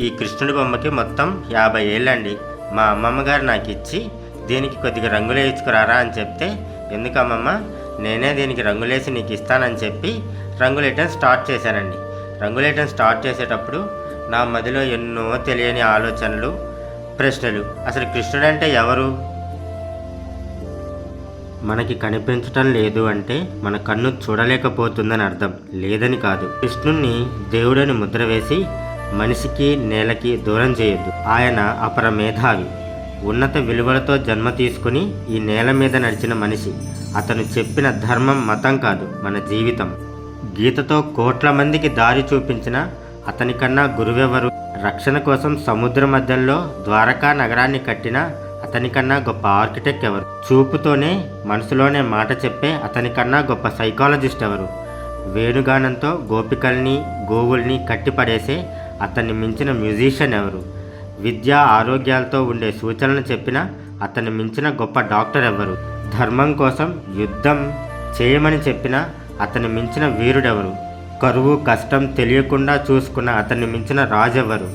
ఈ కృష్ణుడి బొమ్మకి మొత్తం యాభై ఏళ్ళండి. మా అమ్మమ్మ గారు నాకు ఇచ్చి దీనికి కొద్దిగా రంగులు వేయించుకురారా అని చెప్తే ఎందుకమ్మమ్మ? నేనే దీనికి రంగులేసి నీకు ఇస్తానని చెప్పి రంగులేయటం స్టార్ట్ చేశానండి. రంగులేయటం స్టార్ట్ చేసేటప్పుడు నా మదిలో ఎన్నో తెలియని ఆలోచనలు ప్రశ్నలు. అసలు కృష్ణుడు అంటే ఎవరు? మనకి కనిపించటం లేదు అంటే మన కన్ను చూడలేకపోతుందని అర్థం. లేదని కాదు. కృష్ణుణ్ణి దేవుడని ముద్ర వేసి మనిషికి నేలకి దూరం చేయొద్దు. ఆయన అపర మేధావి ఉన్నత విలువలతో జన్మ తీసుకుని ఈ నేల మీద నడిచిన మనిషి. అతను చెప్పిన ధర్మం మతం కాదు మన జీవితం. గీతతో కోట్ల మందికి దారి చూపించిన అతనికన్నా గురువెవరు? రక్షణ కోసం సముద్ర మధ్యంలో ద్వారకా నగరాన్ని కట్టిన అతనికన్నా గొప్ప ఆర్కిటెక్ట్ ఎవరు? చూపుతోనే మనసులోనే మాట చెప్పే అతనికన్నా గొప్ప సైకాలజిస్ట్ ఎవరు? వేణుగానంతో గోపికల్ని గోవుల్ని కట్టిపడేసే అతన్ని మించిన మ్యూజిషియన్ ఎవరు? విద్య ఆరోగ్యాలతో ఉండే సూచనలు చెప్పిన అతన్ని మించిన గొప్ప డాక్టర్ ఎవరు? ధర్మం కోసం యుద్ధం చేయమని చెప్పిన అతన్ని మించిన వీరుడెవరు? కరువు కష్టం తెలియకుండా చూసుకున్న అతన్ని మించిన రాజెవరు?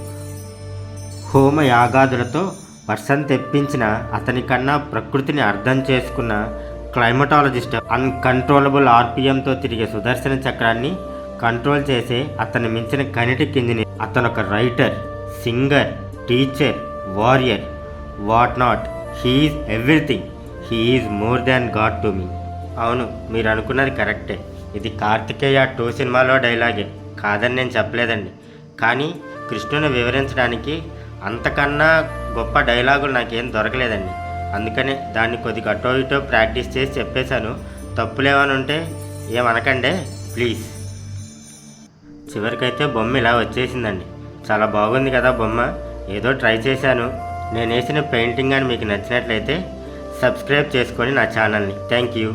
హోమ యాగాదులతో వర్షం తెప్పించిన అతని కన్నా ప్రకృతిని అర్థం చేసుకున్న క్లైమటాలజిస్ట్ అన్కంట్రోలబుల్ ఆర్పిఎంతో తిరిగే సుదర్శన చక్రాన్ని కంట్రోల్ చేసే అతని మించిన కనెటిక్ ఇంజనీర్ అతను ఒక writer singer teacher warrior what not he's everything he's more than God to me అవును మీరు అనుకున్నది కరెక్టే. ఇది కార్తికేయ టూ సినిమాలో డైలాగే. కాదని నేను చెప్పలేదండి. కానీ కృష్ణుని వివరించడానికి అంతకన్నా గొప్ప డైలాగులు నాకేం దొరకలేదండి. అందుకనే దాన్ని కొద్దిగా అటో ఇటో ప్రాక్టీస్ చేసి చెప్పేశాను. తప్పులేమని ఉంటే ఏమనకండే? ప్లీజ్. చివరికైతే బొమ్మ ఇలా వచ్చేసిందండి. చాలా బాగుంది కదా బొమ్మ. ఏదో ట్రై చేశాను. నేను వేసిన పెయింటింగ్ అని మీకు నచ్చినట్లయితే సబ్స్క్రైబ్ చేసుకొని నా ఛానల్ని. Thank you.